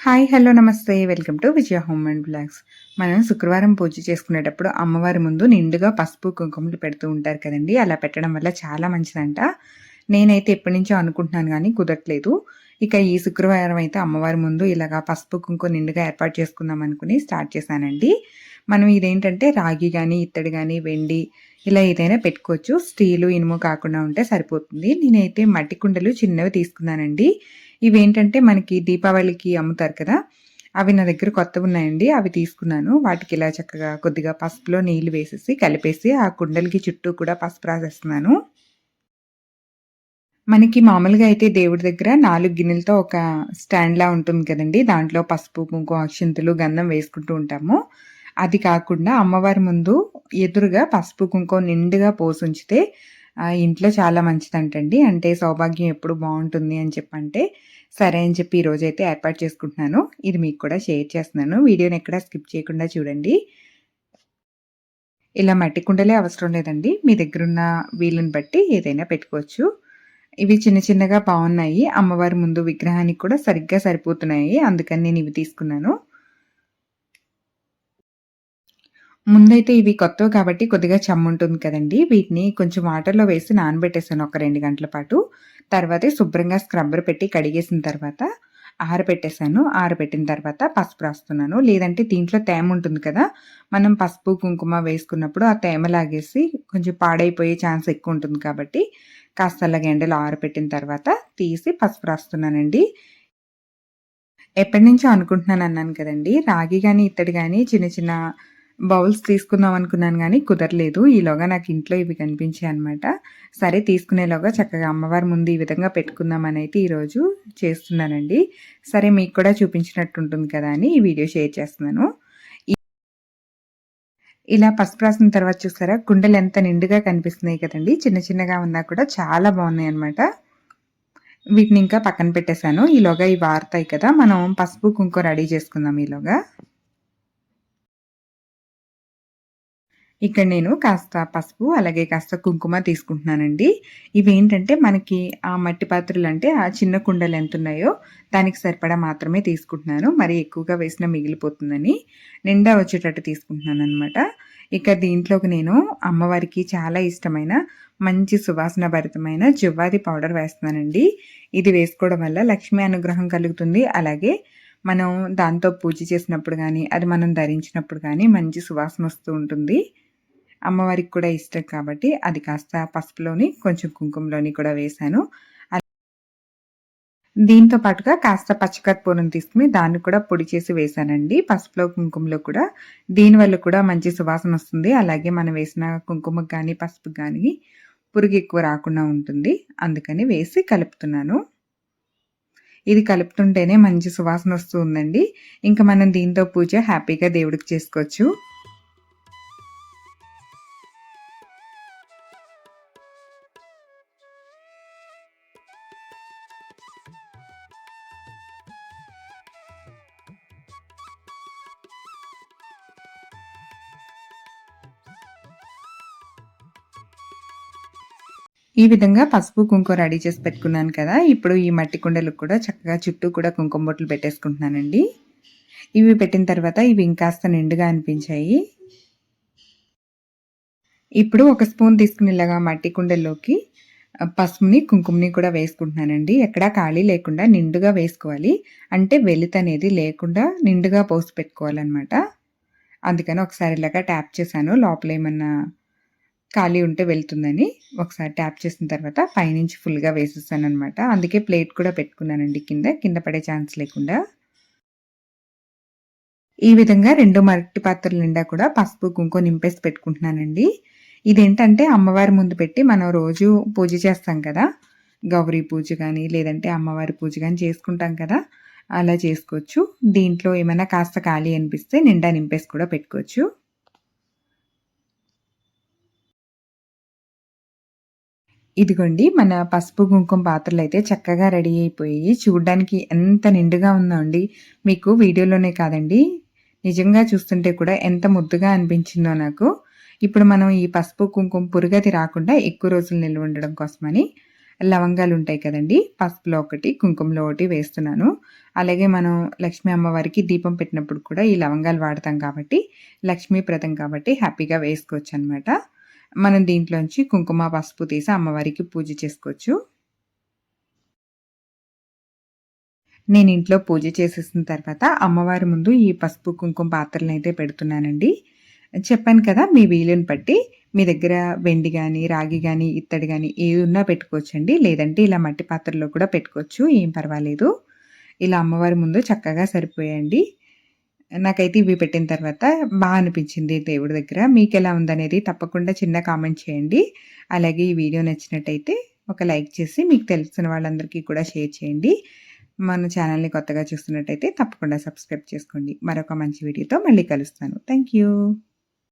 Hi hello నమస్తే. Welcome to Vijaya home and blogs. మనం శుక్రవారం పూజ చేసుకునేటప్పుడు అమ్మవారి ముందు నిండుగా పసుపు కుంకుమలు పెడుతూ ఉంటారు కదండి. అలా పెట్టడం వల్ల చాలా మంచిదంట. నేనైతే ఎప్పటి నుంచో అనుకుంటున్నాను కానీ కుదరట్లేదు. ఇక ఈ శుక్రవారం అయితే అమ్మవారి ముందు ఇలాగా పసుపు కుంకుమ నిండుగా ఏర్పాటు చేసుకుందాం అనుకుని స్టార్ట్ చేశానండి. మనం ఇదేంటంటే రాగి కానీ ఇత్తడి కానీ వెండి ఇలా ఏదైనా పెట్టుకోవచ్చు. స్టీలు ఇనుము కాకుండా ఉంటే సరిపోతుంది. నేనైతే మట్టి కుండలు చిన్నవి తీసుకున్నానండి. ఇవేంటంటే మనకి దీపావళికి అమ్ముతారు కదా అవి నా దగ్గర కొత్తవి ఉన్నాయండి. అవి తీసుకున్నాను. వాటికి ఇలా చక్కగా కొద్దిగా పసుపులో నీళ్ళు వేసేసి కలిపేసి ఆ కుండలకి చుట్టూ కూడా పసుపు రాసేస్తున్నాను. మనకి మామూలుగా అయితే దేవుడి దగ్గర నాలుగు గిన్నెలతో ఒక స్టాండ్లా ఉంటుంది కదండి. దాంట్లో పసుపు కుంకుమ అక్షింతలు గంధం వేసుకుంటూ ఉంటాము. అది కాకుండా అమ్మవారి ముందు ఎదురుగా పసుపు కుంకుమ నిండుగా పోసి ఉంచితే ఇంట్లో చాలా మంచిదంటండి. అంటే సౌభాగ్యం ఎప్పుడు బాగుంటుంది అని చెప్పంటే సరే అని చెప్పి ఈరోజు అయితే ఏర్పాటు చేసుకుంటున్నాను. ఇది మీకు కూడా షేర్ చేస్తున్నాను. వీడియోని ఎక్కడ స్కిప్ చేయకుండా చూడండి. ఇలా మట్టి కుండలే అవసరం లేదండి. మీ దగ్గరున్న వీలుని బట్టి ఏదైనా పెట్టుకోవచ్చు. ఇవి చిన్న చిన్నగా బాగున్నాయి. అమ్మవారి ముందు విగ్రహానికి కూడా సరిగ్గా సరిపోతున్నాయి. అందుకని నేను ఇవి తీసుకున్నాను. ముందైతే ఇవి కొత్తవి కాబట్టి కొద్దిగా ఉంటుంది కదండి. వీటిని కొంచెం వాటర్లో వేసి నానబెట్టేసాను ఒక రెండు గంటల పాటు. తర్వాత శుభ్రంగా స్క్రబ్బర్ పెట్టి కడిగేసిన తర్వాత ఆరబెట్టేశాను ఆరబెట్టిన తర్వాత పసుపు రాస్తున్నాను. లేదంటే దీంట్లో తేమ ఉంటుంది కదా మనం పసుపు కుంకుమ వేసుకున్నప్పుడు ఆ తేమ లాగేసి కొంచెం పాడైపోయే ఛాన్స్ ఎక్కువ ఉంటుంది కాబట్టి కాస్త అలాగే ఎండలో ఆరబెట్టిన తర్వాత తీసి పసుపు రాస్తున్నానండి. ఎప్పటి నుంచో అనుకుంటున్నాను అన్నాను కదండి. రాగి కానీ ఇత్తడి కానీ చిన్న చిన్న బౌల్స్ తీసుకుందాం అనుకున్నాను కానీ కుదరలేదు. ఈలోగా నాకు ఇంట్లో ఇవి కనిపించాయి అనమాట సరే తీసుకునేలోగా చక్కగా అమ్మవారి ముందు ఈ విధంగా పెట్టుకుందామని అయితే ఈరోజు చేస్తున్నానండి. సరే మీకు కూడా చూపించినట్టు ఉంటుంది కదా అని ఈ వీడియో షేర్ చేస్తున్నాను. ఇలా పసుపు రాసిన తర్వాత చూస్తారా? కుండలు ఎంత నిండుగా కనిపిస్తున్నాయి కదండి. చిన్న చిన్నగా ఉన్నా కూడా చాలా బాగున్నాయి అనమాట వీటిని ఇంకా పక్కన పెట్టేశాను. ఈలోగా ఇవి వారుతాయి కదా. మనం పసుపు కుంకుమ రెడీ చేసుకుందాం ఈలోగా. ఇక్కడ నేను కాస్త పసుపు అలాగే కాస్త కుంకుమ తీసుకుంటున్నానండి. ఇవి ఏంటంటే మనకి ఆ మట్టి పాత్రలు అంటే ఆ చిన్న కుండలు ఎంత ఉన్నాయో దానికి సరిపడా మాత్రమే తీసుకుంటున్నాను. మరి ఎక్కువగా వేసిన మిగిలిపోతుందని నిండా వచ్చేటట్టు తీసుకుంటున్నాను అనమాట ఇక దీంట్లోకి నేను అమ్మవారికి చాలా ఇష్టమైన మంచి సువాసన భరితమైన జువ్వాది పౌడర్ వేస్తున్నానండి. ఇది వేసుకోవడం వల్ల లక్ష్మీ అనుగ్రహం కలుగుతుంది. అలాగే మనం దాంతో పూజ చేసినప్పుడు కానీ అది మనం ధరించినప్పుడు కానీ మంచి సువాసన వస్తూ ఉంటుంది. అమ్మవారికి కూడా ఇష్టం కాబట్టి అది కాస్త పసుపులోని కొంచెం కుంకుమలోని కూడా వేశాను. దీంతో పాటుగా కాస్త పచ్చికర్పూరం తీసుకుని దాన్ని కూడా పొడి చేసి వేసానండి పసుపులో కుంకుమలో కూడా. దీనివల్ల కూడా మంచి సువాసన వస్తుంది. అలాగే మనం వేసిన కుంకుమకు కానీ పసుపు కానీ పురుగు ఎక్కువ రాకుండా ఉంటుంది. అందుకని వేసి కలుపుతున్నాను. ఇది కలుపుతుంటేనే మంచి సువాసన వస్తూ ఉందండి ఇంకా మనం దీంతో పూజ హ్యాపీగా దేవుడికి చేసుకోవచ్చు. ఈ విధంగా పసుపు కుంకుమ రెడీ చేసి పెట్టుకున్నాను కదా. ఇప్పుడు ఈ మట్టి కుండలకు కూడా చక్కగా చుట్టూ కూడా కుంకుమ బొట్లు పెట్టేసుకుంటున్నానండి. ఇవి పెట్టిన తర్వాత ఇవి ఇంకాస్త నిండుగా అనిపించాయి. ఇప్పుడు ఒక స్పూన్ తీసుకుని ఇలాగా మట్టి కుండల్లోకి పసుపుని కుంకుమని కూడా వేసుకుంటున్నానండి. ఎక్కడా ఖాళీ లేకుండా నిండుగా వేసుకోవాలి. అంటే వెలుత అనేది లేకుండా నిండుగా పోసి పెట్టుకోవాలన్నమాట. అందుకని ఒకసారి ఇలాగా ట్యాప్ చేశాను. లోపల ఏమన్నా ఖాళీ ఉంటే వెళ్తుందని ఒకసారి ట్యాప్ చేసిన తర్వాత పైనుంచి ఫుల్గా వేసేస్తాను అనమాట అందుకే ప్లేట్ కూడా పెట్టుకున్నానండి కింద కింద పడే ఛాన్స్ లేకుండా. ఈ విధంగా రెండు మరటి పాత్రల నిండా కూడా పసుపు కుంకుమ నింపేసి పెట్టుకుంటున్నానండి. ఇదేంటంటే అమ్మవారి ముందు పెట్టి మనం రోజు పూజ చేస్తాం కదా. గౌరీ పూజ కానీ లేదంటే అమ్మవారి పూజ కానీ చేసుకుంటాం కదా. అలా చేసుకోవచ్చు. దీంట్లో ఏమైనా కాస్త ఖాళీ అనిపిస్తే నిండా నింపేసి కూడా పెట్టుకోవచ్చు. ఇదిగోండి మన పసుపు కుంకుమ పాత్రలు అయితే చక్కగా రెడీ అయిపోయి చూడడానికి ఎంత నిండుగా ఉందో అండి. మీకు వీడియోలోనే కాదండి. నిజంగా చూస్తుంటే కూడా ఎంత ముద్దుగా అనిపించిందో నాకు. ఇప్పుడు మనం ఈ పసుపు కుంకుమ పురుగతి రాకుండా ఎక్కువ రోజులు నిల్వ ఉండడం కోసమని లవంగాలు ఉంటాయి కదండీ! పసుపులో ఒకటి, కుంకుమలో ఒకటి వేస్తున్నాను. అలాగే మనం లక్ష్మీ అమ్మవారికి దీపం పెట్టినప్పుడు కూడా ఈ లవంగాలు వాడతాం కాబట్టి, లక్ష్మీప్రదం కాబట్టి హ్యాపీగా వేసుకోవచ్చు అనమాట మనం దీంట్లోంచి కుంకుమ, పసుపు తీసి అమ్మవారికి పూజ చేసుకోవచ్చు. నేను ఇంట్లో పూజ చేసేసిన తర్వాత అమ్మవారి ముందు ఈ పసుపు, కుంకుమ పాత్రలనైతే పెడుతున్నానండి. చెప్పాను కదా! మీ వీలుని బట్టి మీ దగ్గర వెండి కానీ రాగి కానీ ఇత్తడి కానీ ఏది ఉన్నా పెట్టుకోవచ్చండి. లేదంటే ఇలా మట్టి పాత్రలో కూడా పెట్టుకోవచ్చు. ఏం పర్వాలేదు. ఇలా అమ్మవారి ముందు చక్కగా సరిపోయండి నాకైతే ఇవి పెట్టిన తర్వాత బాగా అనిపించింది దేవుడి దగ్గర. మీకెలా ఉందనేది తప్పకుండా చిన్న కామెంట్ చేయండి. అలాగే ఈ వీడియో నచ్చినట్టయితే ఒక లైక్ చేసి మీకు తెలిసిన వాళ్ళందరికీ కూడా షేర్ చేయండి. మన ఛానల్‌ని కొత్తగా చూస్తున్నట్టయితే తప్పకుండా సబ్స్క్రైబ్ చేసుకోండి. మరొక మంచి వీడియోతో మళ్ళీ కలుస్తాను. Thank you.